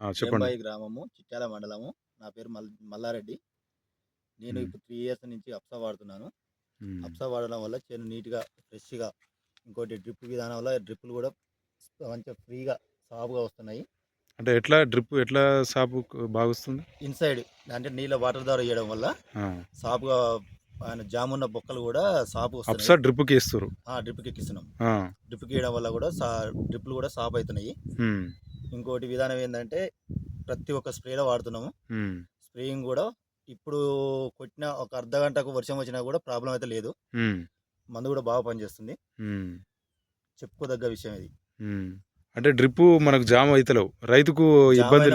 చెప్పండి. గ్రామము చిట్యాల మండలము. నా పేరు మల్ మల్లారెడ్డి. నేను. ఇప్పుడు త్రీ ఇయర్స్ నుంచి అప్సా వాడుతున్నాను. అప్సా వాడడం వల్ల చేను నీట్గా ఫ్రెష్గా ఇంకోటి డ్రిప్ విధానం వల్ల డ్రిప్పులు కూడా మంచిగా ఫ్రీగా సాఫ్గా వస్తున్నాయి. అంటే ఎట్లా డ్రిప్ ఎట్లా సాపు బాగా వస్తుంది ఇన్సైడ్ అంటే నీళ్ళ వాటర్ ద్వారా వేయడం వల్ల ఆ, సాఫ్గా ఆయన జామున్న బొక్కలు కూడా సాపు అప్సా వస్తున్నాయి డ్రిప్కి ఇస్తారు. డ్రిప్కి ఎక్కిస్తున్నాం డ్రిప్కి వేయడం వల్ల కూడా డ్రిప్లు కూడా సాఫ్ అవుతున్నాయి ఇంకోటి విధానం ఏంటంటే ప్రతి ఒక్క స్ప్రేలో వాడుతున్నాము. స్ప్రేయింగ్ కూడా ఇప్పుడు కొట్టిన ఒక అర్ధ గంటకు వర్షం వచ్చినా కూడా ప్రాబ్లం అయితే లేదు. మందు కూడా బాగా పనిచేస్తుంది. చెప్పుకోదగ్గ విషయం ఇది. అంటే డ్రిప్ మనకు జామ్ అవుతలేవు రైతుకు ఇబ్బంది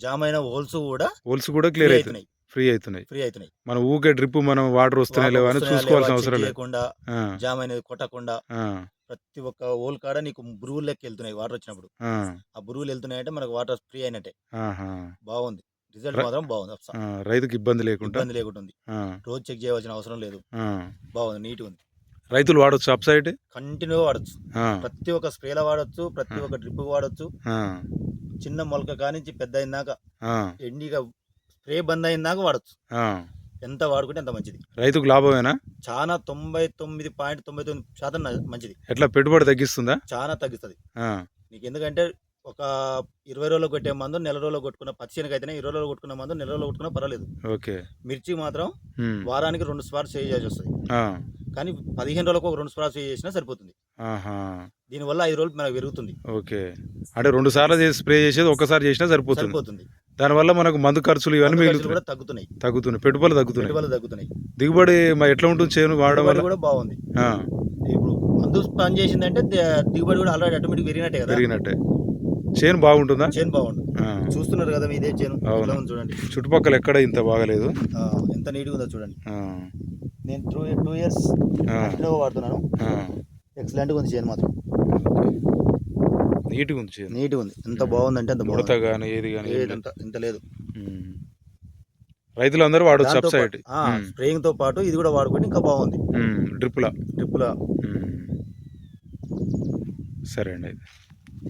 జామ్ అయిన హోల్స్ కూడా హోల్స్ కూడా క్లియర్ అవుతున్నాయి ఫ్రీ అవుతున్నాయి ఫ్రీ అవుతున్నాయి మనం ఊకే డ్రిప్ మనం వాటర్ వస్తున్నాయి లేవా అని వస్తున్నాయా చూసుకోవాల్సిన అవసరం ఆ, జామ్ అనేది కొట్టకుండా ప్రతి ఒక్క హోల్ కాడ నీకు బురువులు లెక్క వెళ్తున్నాయి వాటర్ వచ్చినప్పుడు. ఆ, ఆ బురువులు వెళ్తున్నాయి అంటే మనకు వాటర్ ఫ్రీ అయినట్టే. బాగుంది. రిజల్ట్ మాత్రం బాగుంది. రైతుకి ఇబ్బంది లేకుండా? ఇబ్బంది లేకుండా ఉంది రోజు చెక్ చేయవలసిన అవసరం లేదు. బాగుంది. నీట్ ఉంది. రైతులు వాడొచ్చు అప్సైడ్ కంటిన్యూగా వాడచ్చు. ప్రతి ఒక్క స్ప్రేలో వాడచ్చు ప్రతి ఒక్క డ్రిప్ వాడచ్చు. చిన్న మొలక కానించి పెద్ద అయినాక ఎండిగా స్ప్రే బంద్ అయినాక వాడచ్చు. ఎంత వాడుకుంటే అంత మంచిది. రైతుకు లాభమేనా? చాలా తొంభై తొమ్మిది పాయింట్ తొంభై తొమ్మిది శాతం మంచిది. ఎట్లా పెట్టుబడి తగ్గిస్తుందా? చాలా తగ్గిస్తుంది. నీకు ఎందుకంటే ఒక ఇరవై రోజులు కొట్టే మందు నెల రోజులు కొట్టుకున్న పచ్చిశనగ అయితేనే ఇరవై రోజులు కొట్టుకున్న మందు నెల రోజులు కొట్టుకున్నా పర్వాలేదు. ఓకే. మిర్చి మాత్రం వారానికి రెండు స్పార్స్ చేయాల్సి వస్తుంది. కానీ పదిహేను రోజులకు ఒక రెండు స్పార్స్ చేసినా సరిపోతుంది. దీనివల్ల ఐదు రోజులు మనకు పెరుగుతుంది. ఓకే. అంటే రెండు సార్లు స్ప్రే చేసేది ఒక్కసారి చేసినా సరిపోతుంది. సరిపోతుంది. దానివల్ల మనకు మందు ఖర్చులు ఇవన్నీ మిగులుతున్నాయి. తగ్గుతున్నాయి. తగ్గుతున్నాయి. పెట్టుబడులు తగ్గుతున్నాయి. పెట్టుబడులు తగ్గుతున్నాయి. దిగుబడి ఎట్లా ఉంటుంది చేను వాడడం వల్ల? కూడా బాగుంది. ఇప్పుడు మందు పని చేసిందంటే దిగుబడి కూడా ఆల్రెడీ ఆటోమేటిక్ పెరిగినట్టే కదా? పెరిగినట్టే. చేను బాగుంటుందా? చేను బాగుంది. ఆ, చూస్తున్నారు కదా మీ ఇదే చేను చూడండి. చుట్టుపక్కల ఎక్కడ ఇంత బాగలేదు? ఎంత నీట్గా ఉందో చూడండి. నేను టూ టూ ఇయర్స్ వాడుతున్నాను. ఎక్సలెంట్గా ఉంది చేను మాత్రం. నీట్గా ఉంది చేను నీట్గా ఉంది ఎంత బాగుందంటే అంత ముడత బాగుంది. కానీ ఏది కానీ ఏదంత ఇంత లేదు. రైతులందరూ దాంతో పాటు- ఆ, స్ప్రేయింగ్తో పాటు ఇది కూడా వాడుకుంటే ఇంకా బాగుంది. డ్రిప్లా. డ్రిప్పుల సరే అండి అయితే.